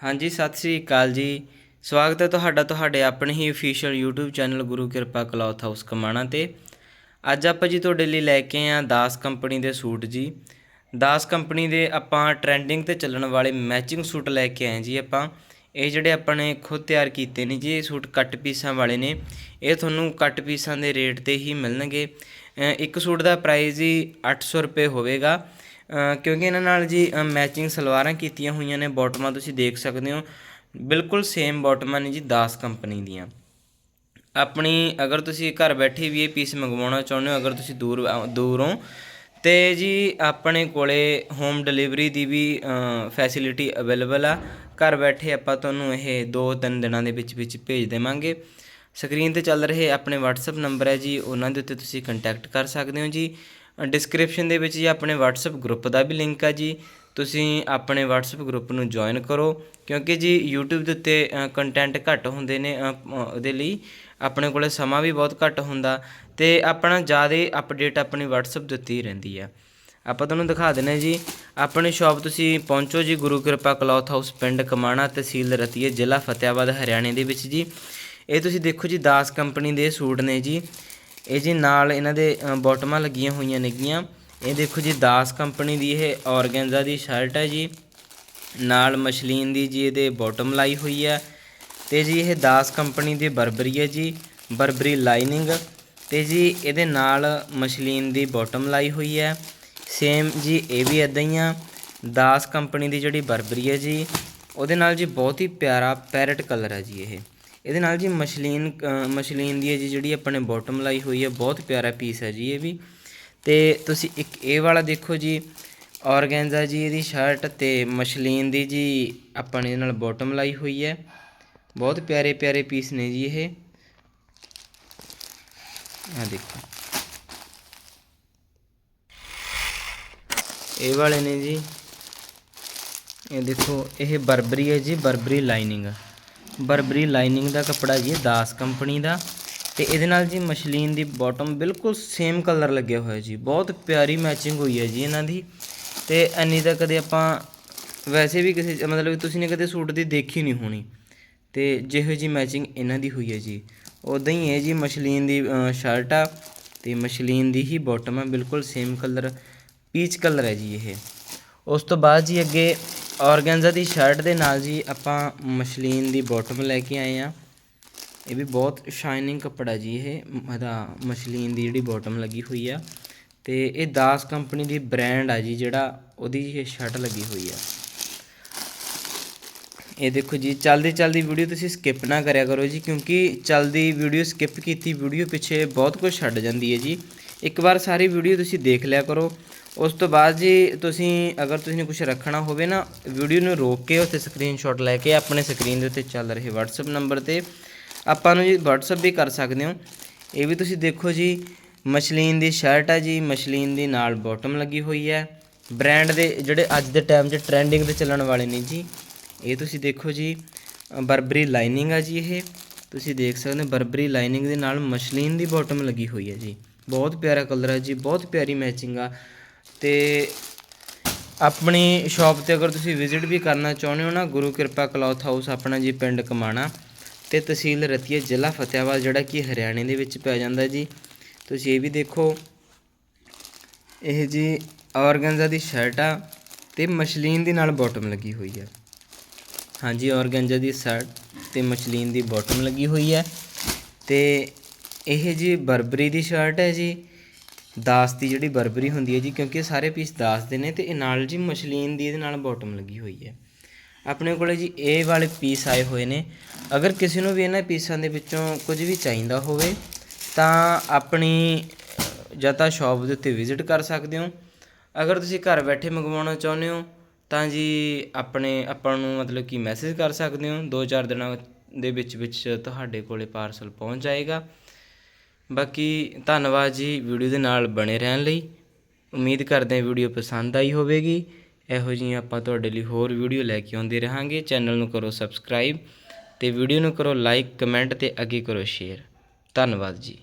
ਹਾਂਜੀ, ਸਤਿ ਸ੍ਰੀ ਅਕਾਲ ਜੀ। ਸਵਾਗਤ ਹੈ ਤੁਹਾਡਾ ਤੁਹਾਡੇ ਆਪਣੇ ਹੀ official YouTube channel Guru Kirpa cloth house Kamana ਤੇ। ਅੱਜ ਆਪਾਂ ਜੀ ਤੁਹਾਡੇ ਲਈ ਲੈ ਕੇ ਆਏ ਹਾਂ ਦਾਸ ਕੰਪਨੀ ਦੇ ਸੂਟ ਜੀ। ਦਾਸ ਕੰਪਨੀ ਦੇ ਆਪਾਂ ਟ੍ਰੈਂਡਿੰਗ ਤੇ ਚੱਲਣ ਵਾਲੇ ਮੈਚਿੰਗ ਸੂਟ ਲੈ ਕੇ ਆਏ ਜੀ ਆਪਾਂ। ਇਹ ਜਿਹੜੇ ਆਪਾਂ ਨੇ ਖੁਦ ਤਿਆਰ ਕੀਤੇ ਨੇ ਜੀ, ਇਹ ਸੂਟ ਕੱਟ ਪੀਸਾਂ ਵਾਲੇ ਨੇ। ਇਹ ਤੁਹਾਨੂੰ ਕੱਟ ਪੀਸਾਂ ਦੇ ਰੇਟ ਤੇ ਹੀ ਮਿਲਣਗੇ। ਇੱਕ ਸੂਟ ਦਾ ਪ੍ਰਾਈਸ ਜੀ 800 ਰੁਪਏ ਹੋਵੇਗਾ। ਕਿਉਂਕਿ ਇਹਨਾਂ ਨਾਲ ਜੀ ਮੈਚਿੰਗ ਸਲਵਾਰਾਂ ਕੀਤੀਆਂ ਹੋਈਆਂ ਨੇ ਬਾਟਮਾਂ ਤੁਸੀਂ ਦੇਖ ਸਕਦੇ ਹੋ। ਬਿਲਕੁਲ ਸੇਮ ਬਾਟਮਾਂ ਨੇ ਜੀ ਦਾਸ ਕੰਪਨੀ ਦੀਆਂ। ਆਪਣੀ ਅਗਰ ਤੁਸੀਂ ਘਰ ਬੈਠੇ ਵੀ ਇਹ ਪੀਸ ਮੰਗਵਾਉਣਾ ਚਾਹੁੰਦੇ ਹੋ ਅਗਰ ਤੁਸੀਂ ਦੂਰ ਅ, ਦੂਰੋਂ ਤੇ ਜੀ ਆਪਣੇ ਕੋਲੇ ਹੋਮ ਡਿਲੀਵਰੀ ਦੀ ਵੀ ਫੈਸਿਲਿਟੀ ਅਵੇਲੇਬਲ ਆ। ਘਰ ਬੈਠੇ ਆਪਾਂ ਤੁਹਾਨੂੰ ਇਹ 2-3 ਦਿਨਾਂ ਦੇ ਵਿੱਚ ਵਿੱਚ ਭੇਜ ਦੇਵਾਂਗੇ। ਸਕਰੀਨ ਤੇ ਚੱਲ ਰਹੇ ਆਪਣੇ WhatsApp ਨੰਬਰ ਹੈ ਜੀ ਉਹਨਾਂ ਦੇ ਉੱਤੇ ਤੁਸੀਂ ਕੰਟੈਕਟ ਕਰ ਸਕਦੇ ਹੋ ਜੀ। ਡਿਸਕ੍ਰਿਪਸ਼ਨ ਦੇ ਵਿੱਚ ਜੀ ਆਪਣੇ WhatsApp ਗਰੁੱਪ ਦਾ ਵੀ ਲਿੰਕ ਆ ਜੀ। ਤੁਸੀਂ ਆਪਣੇ WhatsApp ਗਰੁੱਪ ਨੂੰ ਜੁਆਇਨ ਕਰੋ, ਕਿਉਂਕਿ ਜੀ YouTube ਦੇ ਉੱਤੇ ਕੰਟੈਂਟ ਘੱਟ ਹੁੰਦੇ ਨੇ ਉਹਦੇ ਲਈ ਆਪਣੇ ਕੋਲੇ ਸਮਾਂ ਵੀ ਬਹੁਤ ਘੱਟ ਹੁੰਦਾ ਤੇ ਆਪਣਾ ਜ਼ਿਆਦਾ ਅਪਡੇਟ ਆਪਣੀ WhatsApp ਦੇ ਉੱਤੇ ਹੀ ਰਹਿੰਦੀ ਆ। ਆਪਾਂ ਤੁਹਾਨੂੰ ਦਿਖਾ ਦਿੰਨੇ ਜੀ, ਆਪਣੀ ਸ਼ਾਪ ਤੁਸੀਂ ਪਹੁੰਚੋ ਜੀ, ਗੁਰੂ ਕਿਰਪਾ ਕਲੌਥ ਹਾਊਸ ਪਿੰਡ ਕਮਾਣਾ ਤਹਿਸੀਲ ਰਤੀਏ, ਜ਼ਿਲ੍ਹਾ ਫਤਿਆਬਾਦ ਹਰਿਆਣੇ ਦੇ ਵਿੱਚ ਜੀ। ਇਹ ਤੁਸੀਂ ਦੇਖੋ ਜੀ, ਦਾਸ ਕੰਪਨੀ ਦੇ ਸੂਟ ਨੇ ਜੀ। ਇਹ ਜੀ ਨਾਲ ਇਹਨਾਂ ਦੇ ਅ, ਬਾਟਮਾਂ ਲੱਗੀਆਂ ਹੋਈਆਂ ਨੇਗੀਆਂ। ਇਹ ਦੇਖੋ ਜੀ ਦਾਸ ਕੰਪਨੀ ਦੀ ਇਹ ਔਰਗੈਂਜ਼ਾ ਦੀ ਸ਼ਰਟ ਹੈ ਜੀ। ਨਾਲ ਮਸ਼ਲੀਨ ਦੀ ਜੀ ਇਹਦੇ ਬਾਟਮ ਲਾਈ ਹੋਈ ਹੈ। ਤੇ ਜੀ ਇਹ ਦਾਸ ਕੰਪਨੀ ਦੀ ਬਰਬਰੀ ਹੈ ਜੀ ਬਰਬਰੀ ਲਾਈਨਿੰਗ। ਤੇ ਜੀ ਇਹਦੇ ਨਾਲ ਮਸ਼ਲੀਨ ਦੀ ਬਾਟਮ ਲਾਈ ਹੋਈ ਹੈ। ਸੇਮ ਜੀ ਇਹ ਵੀ ਇਦਾਂ ਹੀ ਆ। ਦਾਸ ਕੰਪਨੀ ਦੀ ਜਿਹੜੀ ਬਰਬਰੀ ਹੈ ਜੀ ਉਹਦੇ ਨਾਲ ਜੀ ਬਹੁਤ ਹੀ ਪਿਆਰਾ ਪੈਰਟ ਕਲਰ ਹੈ ਜੀ ਇਹ। ਇਹਦੇ ਨਾਲ ਜੀ ਮਸ਼ਲੀਨ ਮਸ਼ਲੀਨ ਦੀ ਹੈ ਜੀ ਜਿਹੜੀ ਆਪਣੇ ਬਾਟਮ ਲਾਈ ਹੋਈ ਹੈ, ਬਹੁਤ ਪਿਆਰਾ ਪੀਸ ਹੈ ਜੀ ਇਹ ਵੀ। ਤੇ ਤੁਸੀਂ ਇੱਕ ਇਹ ਵਾਲਾ ਦੇਖੋ ਜੀ, ਔਰਗੈਂਜ਼ਾ ਜੀ ਇਹਦੀ ਸ਼ਰਟ ਤੇ ਮਸ਼ਲੀਨ ਦੀ ਜੀ ਆਪਾਂ ਇਹਦੇ ਨਾਲ ਬਾਟਮ ਲਾਈ ਹੋਈ ਹੈ। ਬਹੁਤ ਪਿਆਰੇ ਪਿਆਰੇ ਪੀਸ ਨੇ ਜੀ ਇਹ। ਆ ਦੇਖੋ। ਇਹ ਵਾਲੇ ਨੇ ਜੀ, ਇਹ ਦੇਖੋ, ਇਹ ਬਰਬਰੀ ਹੈ ਜੀ, ਬਰਬਰੀ ਲਾਈਨਿੰਗ ਬਰਬਰੀ ਲਾਈਨਿੰਗ ਦਾ ਕੱਪੜਾ ਜੀ ਦਾਸ ਕੰਪਨੀ ਦਾ। ਤੇ ਇਹਦੇ ਨਾਲ ਜੀ ਮਸ਼ਲੀਨ ਦੀ ਬਾਟਮ ਬਿਲਕੁਲ ਸੇਮ ਕਲਰ ਲੱਗਿਆ ਹੋਇਆ ਜੀ। ਬਹੁਤ ਪਿਆਰੀ ਮੈਚਿੰਗ ਹੋਈ ਹੈ ਜੀ ਇਹਨਾਂ ਦੀ। ਤੇ ਐਨੀ ਤਾਂ ਕਦੇ ਆਪਾਂ ਵੈਸੇ ਵੀ ਕਿਸੇ ਮਤਲਬ ਤੁਸੀਂ ਨੇ ਕਦੇ ਸੂਟ ਦੀ ਦੇਖੀ ਨਹੀਂ ਹੋਣੀ। ਤੇ ਜਿਹੋ ਜੀ ਮੈਚਿੰਗ ਇਹਨਾਂ ਦੀ ਹੋਈ ਹੈ ਜੀ। ਉਦਾਂ ਹੀ ਹੈ ਜੀ ਮਸ਼ਲੀਨ ਦੀ ਸ਼ਰਟ ਆ ਤੇ ਮਸ਼ਲੀਨ ਦੀ ਹੀ ਬਾਟਮ ਹੈ ਬਿਲਕੁਲ ਸੇਮ ਕਲਰ ਪੀਚ ਕਲਰ ਹੈ ਜੀ ਇਹ। ਉਸ ਤੋਂ ਬਾਅਦ ਜੀ ਅੱਗੇ ਔਰਗੈਂਜ਼ਾ ਦੀ ਸ਼ਰਟ ਦੇ ਨਾਲ ਜੀ ਆਪਾਂ ਮਸ਼ਲੀਨ ਦੀ ਬਾਟਮ ਲੈ ਕੇ ਆਏ ਆ ਇਹ ਵੀ ਬਹੁਤ ਸ਼ਾਈਨਿੰਗ ਕੱਪੜਾ ਜੀ ਇਹ, ਇਹਦਾ ਮਸ਼ਲੀਨ ਦੀ ਜਿਹੜੀ ਬਾਟਮ ਲੱਗੀ ਹੋਈ ਆ। ਤੇ ਇਹ ਦਾਸ ਕੰਪਨੀ ਦੀ ਬ੍ਰਾਂਡ ਆ ਜੀ ਜਿਹੜਾ ਉਹਦੀ ਇਹ ਸ਼ਰਟ ਲੱਗੀ ਹੋਈ ਆ। ਇਹ ਦੇਖੋ ਜੀ, ਚਲਦੀ ਚਲਦੀ ਵੀਡੀਓ ਤੁਸੀਂ ਸਕਿਪ ਨਾ ਕਰਿਆ ਕਰੋ ਜੀ, ਕਿਉਂਕਿ ਚਲਦੀ ਵੀਡੀਓ ਸਕਿਪ ਕੀਤੀ ਵੀਡੀਓ ਪਿੱਛੇ ਬਹੁਤ ਕੁਝ ਛੱਡ ਜਾਂਦੀ ਹੈ ਜੀ। ਇੱਕ ਵਾਰ ਸਾਰੀ ਵੀਡੀਓ ਤੁਸੀਂ ਦੇਖ ਲਿਆ ਕਰੋ। ਉਸ ਤੋਂ ਬਾਅਦ ਜੀ ਤੁਸੀਂ ਅਗਰ ਤੁਸੀਂ ਨੇ ਕੁਝ ਰੱਖਣਾ ਹੋਵੇ ਨਾ, ਵੀਡੀਓ ਨੂੰ ਰੋਕ ਕੇ ਉੱਥੇ ਸਕਰੀਨਸ਼ਾਟ ਲੈ ਕੇ ਆਪਣੇ ਸਕਰੀਨ ਦੇ ਉੱਤੇ ਚੱਲ ਰਹੇ WhatsApp ਨੰਬਰ ਤੇ, ਆਪਾਂ ਨੂੰ ਜੀ WhatsApp ਵੀ ਕਰ ਸਕਦੇ ਹੋ। ਇਹ ਵੀ ਤੁਸੀਂ ਦੇਖੋ ਜੀ, ਮਸ਼ਲੀਨ ਦੀ ਸ਼ਰਟ ਹੈ ਜੀ, ਮਸ਼ਲੀਨ ਦੀ ਨਾਲ ਬਾਟਮ ਲੱਗੀ ਹੋਈ ਹੈ। ਬ੍ਰਾਂਡ ਦੇ ਜਿਹੜੇ ਅੱਜ ਦੇ ਟਾਈਮ 'ਚ ਟ੍ਰੈਂਡਿੰਗ ਤੇ ਚੱਲਣ ਵਾਲੇ ਨੇ ਜੀ, ਇਹ ਤੁਸੀਂ ਦੇਖੋ ਜੀ, ਬਰਬਰੀ ਲਾਈਨਿੰਗ ਆ ਜੀ ਇਹ। ਤੁਸੀਂ ਦੇਖ ਸਕਦੇ ਹੋ ਬਰਬਰੀ ਲਾਈਨਿੰਗ ਦੇ ਨਾਲ ਮਸ਼ਲੀਨ ਦੀ ਬਾਟਮ ਲੱਗੀ ਹੋਈ ਹੈ ਜੀ। ਬਹੁਤ ਪਿਆਰਾ ਕਲਰ ਹੈ ਜੀ, ਬਹੁਤ ਪਿਆਰੀ ਮੈਚਿੰਗ ਆ। ਤੇ ਆਪਣੀ ਸ਼ਾਪ ਤੇ ਅਗਰ ਤੁਸੀਂ ਵਿਜ਼ਿਟ ਵੀ ਕਰਨਾ ਚਾਹੁੰਦੇ ਹੋ ਨਾ, ਗੁਰੂ ਕਿਰਪਾ ਕਲੌਥ ਹਾਊਸ ਆਪਣਾ ਜੀ ਪਿੰਡ ਕਮਾਣਾ ਤੇ ਤਹਿਸੀਲ ਰਤੀਆ ਜ਼ਿਲ੍ਹਾ ਫਤਿਆਬਾਦ, ਜਿਹੜਾ ਕਿ ਹਰਿਆਣੇ ਦੇ ਵਿੱਚ ਪੈ ਜਾਂਦਾ ਜੀ। ਤੁਸੀਂ ਇਹ ਵੀ ਦੇਖੋ, ਇਹ ਜੀ ਔਰਗੈਂਜ਼ਾ ਦੀ ਸ਼ਰਟ ਆ ਤੇ ਮਸ਼ਲੀਨ ਦੀ ਨਾਲ ਬਾਟਮ ਲੱਗੀ ਹੋਈ ਹੈ ਹਾਂਜੀ ਔਰਗੈਂਜਾ ਦੀ ਸ਼ਰਟ ਤੇ ਮਸ਼ਲੀਨ ਦੀ ਬਾਟਮ ਲੱਗੀ ਹੋਈ ਹੈ ਤੇ ਇਹ ਜੀ ਬਰਬਰੀ ਦੀ ਸ਼ਰਟ ਹੈ ਜੀ। ਦਾਸ ਦੀ ਜਿਹੜੀ ਬਰਬਰੀ ਹੁੰਦੀ ਹੈ ਜੀ, ਕਿਉਂਕਿ ਇਹ ਸਾਰੇ ਪੀਸ ਦਾਸ ਦੇ ਨੇ ਤੇ ਇਹ ਨਾਲ ਜੀ ਮਸ਼ਲੀਨ ਦੀ ਇਹਦੇ ਨਾਲ ਬਾਟਮ ਲੱਗੀ ਹੋਈ ਹੈ। ਆਪਣੇ ਕੋਲੇ ਜੀ ਇਹ ਵਾਲੇ ਪੀਸ ਆਏ ਹੋਏ ਨੇ। ਅਗਰ ਕਿਸੇ ਨੂੰ ਵੀ ਇਹਨਾਂ ਪੀਸਾਂ ਦੇ ਵਿੱਚੋਂ ਕੁਝ ਵੀ ਚਾਹੀਦਾ ਹੋਵੇ, ਤਾਂ ਆਪਣੀ ਜਾਂ ਤਾਂ ਸ਼ਾਪ ਦੇ ਉੱਤੇ ਵਿਜ਼ਿਟ ਕਰ ਸਕਦੇ ਹੋ। ਅਗਰ ਤੁਸੀਂ ਘਰ ਬੈਠੇ ਮੰਗਵਾਉਣਾ ਚਾਹੁੰਦੇ ਹੋ, ਤਾਂ ਜੀ ਆਪਣੇ, ਆਪਾਂ ਨੂੰ ਮਤਲਬ ਕਿ ਮੈਸੇਜ ਕਰ ਸਕਦੇ ਹੋ। 2-4 ਦਿਨਾਂ ਦੇ ਵਿੱਚ ਵਿੱਚ ਤੁਹਾਡੇ ਕੋਲੇ ਪਾਰਸਲ ਪਹੁੰਚ ਜਾਏਗਾ। ਬਾਕੀ ਧੰਨਵਾਦ ਜੀ ਵੀਡੀਓ ਦੇ ਨਾਲ ਬਣੇ ਰਹਿਣ ਲਈ। ਉਮੀਦ ਕਰਦੇ ਹਾਂ ਵੀਡੀਓ ਪਸੰਦ ਆਈ ਹੋਵੇਗੀ। ਇਹੋ ਜਿਹੀਆਂ ਆਪਾਂ ਤੁਹਾਡੇ ਲਈ ਹੋਰ ਵੀਡੀਓ ਲੈ ਕੇ ਆਉਂਦੇ ਰਹਾਂਗੇ। ਚੈਨਲ ਨੂੰ ਕਰੋ ਸਬਸਕ੍ਰਾਈਬ ਤੇ ਵੀਡੀਓ ਨੂੰ ਕਰੋ ਲਾਈਕ, ਕਮੈਂਟ ਤੇ ਅੱਗੇ ਕਰੋ ਸ਼ੇਅਰ। ਧੰਨਵਾਦ ਜੀ।